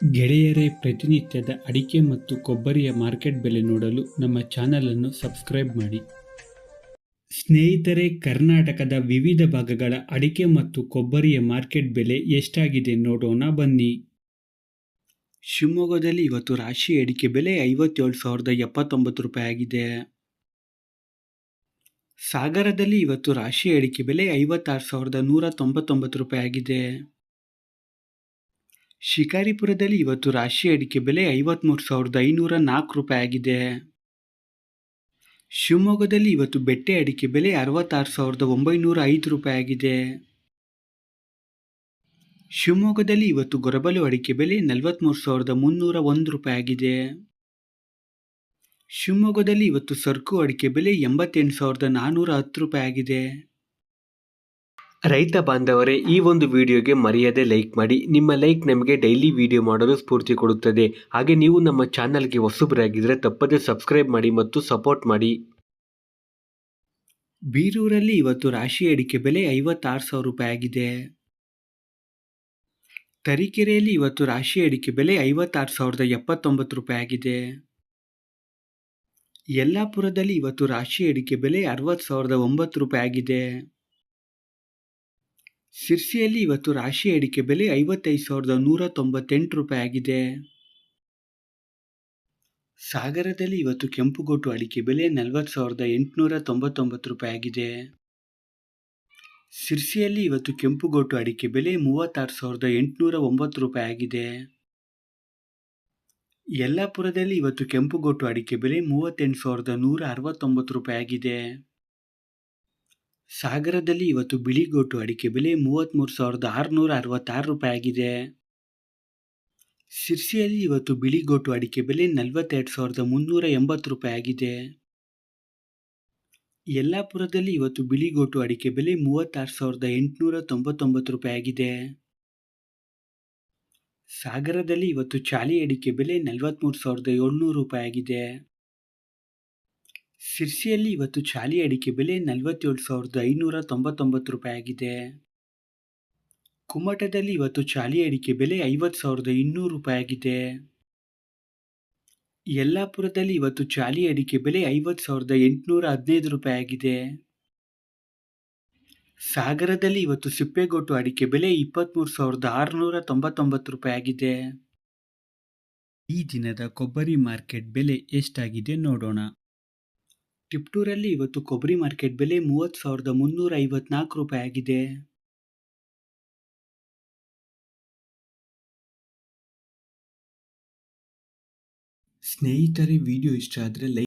ಗೆಳೆಯರೇ, ಪ್ರತಿನಿತ್ಯದ ಅಡಿಕೆ ಮತ್ತು ಕೊಬ್ಬರಿಯ ಮಾರ್ಕೆಟ್ ಬೆಲೆ ನೋಡಲು ನಮ್ಮ ಚಾನಲನ್ನು ಸಬ್ಸ್ಕ್ರೈಬ್ ಮಾಡಿ. ಸ್ನೇಹಿತರೆ, ಕರ್ನಾಟಕದ ವಿವಿಧ ಭಾಗಗಳ ಅಡಿಕೆ ಮತ್ತು ಕೊಬ್ಬರಿಯ ಮಾರ್ಕೆಟ್ ಬೆಲೆ ಎಷ್ಟಾಗಿದೆ ನೋಡೋಣ ಬನ್ನಿ. ಶಿವಮೊಗ್ಗದಲ್ಲಿ ಇವತ್ತು ರಾಶಿ ಅಡಿಕೆ ಬೆಲೆ ಐವತ್ತೇಳು ಸಾವಿರದ ಎಪ್ಪತ್ತೊಂಬತ್ತು ರೂಪಾಯಿ ಆಗಿದೆ. ಸಾಗರದಲ್ಲಿ ಇವತ್ತು ರಾಶಿ ಅಡಿಕೆ ಬೆಲೆ ಐವತ್ತಾರು ಸಾವಿರದ ನೂರ ತೊಂಬತ್ತೊಂಬತ್ತು ರೂಪಾಯಿ ಆಗಿದೆ. ಶಿಕಾರಿಪುರದಲ್ಲಿ ಇವತ್ತು ರಾಶಿ ಅಡಿಕೆ ಬೆಲೆ ಐವತ್ಮೂರು ಸಾವಿರದ ಐನೂರ ನಾಲ್ಕು ರೂಪಾಯಿ ಆಗಿದೆ. ಶಿವಮೊಗ್ಗದಲ್ಲಿ ಇವತ್ತು ಬೆಟ್ಟೆ ಅಡಿಕೆ ಬೆಲೆ ಅರವತ್ತಾರು ಸಾವಿರದ ಒಂಬೈನೂರ ಐದು ರೂಪಾಯಿ ಆಗಿದೆ. ಶಿವಮೊಗ್ಗದಲ್ಲಿ ಇವತ್ತು ಗೊರಬಲು ಅಡಿಕೆ ಬೆಲೆ ನಲವತ್ತ್ಮೂರು ಸಾವಿರದ ಮುನ್ನೂರ ಒಂದು ರೂಪಾಯಿ ಆಗಿದೆ. ಶಿವಮೊಗ್ಗದಲ್ಲಿ ಇವತ್ತು ಸರ್ಕು ಅಡಿಕೆ ಬೆಲೆ ಎಂಬತ್ತೆಂಟು ಸಾವಿರದ ನಾನ್ನೂರ ಹತ್ತು ರೂಪಾಯಿ ಆಗಿದೆ. ರೈತ ಬಾಂಧವರೇ, ಈ ಒಂದು ವಿಡಿಯೋಗೆ ಮರೆಯದೆ ಲೈಕ್ ಮಾಡಿ. ನಿಮ್ಮ ಲೈಕ್ ನಮಗೆ ಡೈಲಿ ವಿಡಿಯೋ ಮಾಡಲು ಸ್ಫೂರ್ತಿ ಕೊಡುತ್ತದೆ. ಹಾಗೆ ನೀವು ನಮ್ಮ ಚಾನಲ್ಗೆ ಹೊಸಬರಾಗಿದ್ದರೆ ತಪ್ಪದೆ ಸಬ್ಸ್ಕ್ರೈಬ್ ಮಾಡಿ ಮತ್ತು ಸಪೋರ್ಟ್ ಮಾಡಿ. ಬೀರೂರಲ್ಲಿ ಇವತ್ತು ರಾಶಿ ಅಡಿಕೆ ಬೆಲೆ ಐವತ್ತಾರು ಸಾವಿರ ರೂಪಾಯಿ ಆಗಿದೆ. ತರೀಕೆರೆಯಲ್ಲಿ ಇವತ್ತು ರಾಶಿ ಅಡಿಕೆ ಬೆಲೆ ಐವತ್ತಾರು ಸಾವಿರದ ಎಪ್ಪತ್ತೊಂಬತ್ತು ರೂಪಾಯಿ ಆಗಿದೆ. ಯಲ್ಲಾಪುರದಲ್ಲಿ ಇವತ್ತು ರಾಶಿ ಅಡಿಕೆ ಬೆಲೆ ಅರವತ್ತು ಸಾವಿರದ ಒಂಬತ್ತು ರೂಪಾಯಿ ಆಗಿದೆ. ಸಿರ್ಸಿಯಲ್ಲಿ ಇವತ್ತು ರಾಶಿ ಅಡಿಕೆ ಬೆಲೆ ಐವತ್ತೈದು ಸಾವಿರದ ನೂರ ತೊಂಬತ್ತೆಂಟು ರೂಪಾಯಿ ಆಗಿದೆ. ಸಾಗರದಲ್ಲಿ ಇವತ್ತು ಕೆಂಪುಗೋಟು ಅಡಿಕೆ ಬೆಲೆ ನಲವತ್ತು ಸಾವಿರದ ಎಂಟುನೂರ ತೊಂಬತ್ತೊಂಬತ್ತು ರೂಪಾಯಿ ಆಗಿದೆ. ಸಿರ್ಸಿಯಲ್ಲಿ ಇವತ್ತು ಕೆಂಪುಗೋಟು ಅಡಿಕೆ ಬೆಲೆ ಮೂವತ್ತಾರು ಸಾವಿರದ ಎಂಟುನೂರ ಒಂಬತ್ತು ರೂಪಾಯಿ ಆಗಿದೆ. ಯಲ್ಲಾಪುರದಲ್ಲಿ ಇವತ್ತು ಕೆಂಪುಗೋಟು ಅಡಿಕೆ ಬೆಲೆ ಮೂವತ್ತೆಂಟು ಸಾವಿರದ ನೂರ ಅರವತ್ತೊಂಬತ್ತು ರೂಪಾಯಿ ಆಗಿದೆ. ಸಾಗರದಲ್ಲಿ ಇವತ್ತು ಬಿಳಿಗೋಟು ಅಡಿಕೆ ಬೆಲೆ ಮೂವತ್ತ್ಮೂರು ಸಾವಿರದ ಆರುನೂರ ಅರವತ್ತಾರು ರೂಪಾಯಿ ಆಗಿದೆ ಸಿರ್ಸಿಯಲ್ಲಿ ಇವತ್ತು ಬಿಳಿಗೋಟು ಅಡಿಕೆ ಬೆಲೆ ನಲವತ್ತೆರಡು ಸಾವಿರದ ಮುನ್ನೂರ ಎಂಬತ್ತು ರೂಪಾಯಿ ಆಗಿದೆ ಯಲ್ಲಾಪುರದಲ್ಲಿ ಇವತ್ತು ಬಿಳಿಗೋಟು ಅಡಿಕೆ ಬೆಲೆ ಮೂವತ್ತಾರು ಸಾವಿರದ ಎಂಟುನೂರ ತೊಂಬತ್ತೊಂಬತ್ತು ರೂಪಾಯಿ ಆಗಿದೆ ಸಾಗರದಲ್ಲಿ ಇವತ್ತು ಚಾಲಿ ಅಡಿಕೆ ಬೆಲೆ ನಲವತ್ತ್ಮೂರು ಸಾವಿರದ ಏಳ್ನೂರು ರೂಪಾಯಿ ಆಗಿದೆ ಸಿರ್ಸಿಯಲ್ಲಿ ಇವತ್ತು ಚಾಲಿ ಅಡಿಕೆ ಬೆಲೆ ನಲವತ್ತೇಳು ಸಾವಿರದ ಐನೂರ ತೊಂಬತ್ತೊಂಬತ್ತು ರೂಪಾಯಿ ಆಗಿದೆ. ಕುಮಟದಲ್ಲಿ ಇವತ್ತು ಚಾಲಿ ಅಡಿಕೆ ಬೆಲೆ ಐವತ್ತು ಸಾವಿರದ ಇನ್ನೂರು ರೂಪಾಯಿ ಆಗಿದೆ. ಯಲ್ಲಾಪುರದಲ್ಲಿ ಇವತ್ತು ಚಾಲಿ ಅಡಿಕೆ ಬೆಲೆ ಐವತ್ತು ಸಾವಿರದ ಎಂಟುನೂರ ಹದಿನೈದು ರೂಪಾಯಿ ಆಗಿದೆ. ಸಾಗರದಲ್ಲಿ ಇವತ್ತು ಸಿಪ್ಪೆಗೋಟು ಅಡಿಕೆ ಬೆಲೆ ಇಪ್ಪತ್ತ್ಮೂರು ಸಾವಿರದ ಆರುನೂರ ತೊಂಬತ್ತೊಂಬತ್ತು ರೂಪಾಯಿ ಆಗಿದೆ. ಈ ದಿನದ ಕೊಬ್ಬರಿ ಮಾರ್ಕೆಟ್ ಬೆಲೆ ಎಷ್ಟಾಗಿದೆ ನೋಡೋಣ. ಟಿಪ್ಟೂರಲ್ಲಿ ಇವತ್ತು ಕೊಬ್ಬರಿ ಮಾರ್ಕೆಟ್ ಬೆಲೆ ಮೂವತ್ತು ಸಾವಿರದ ಮುನ್ನೂರ ಐವತ್ನಾಲ್ಕು ರೂಪಾಯಿ ಆಗಿದೆ. ಸ್ನೇಹಿತರೆ, ವಿಡಿಯೋ ಇಷ್ಟ ಆದರೆ ಲೈಕ್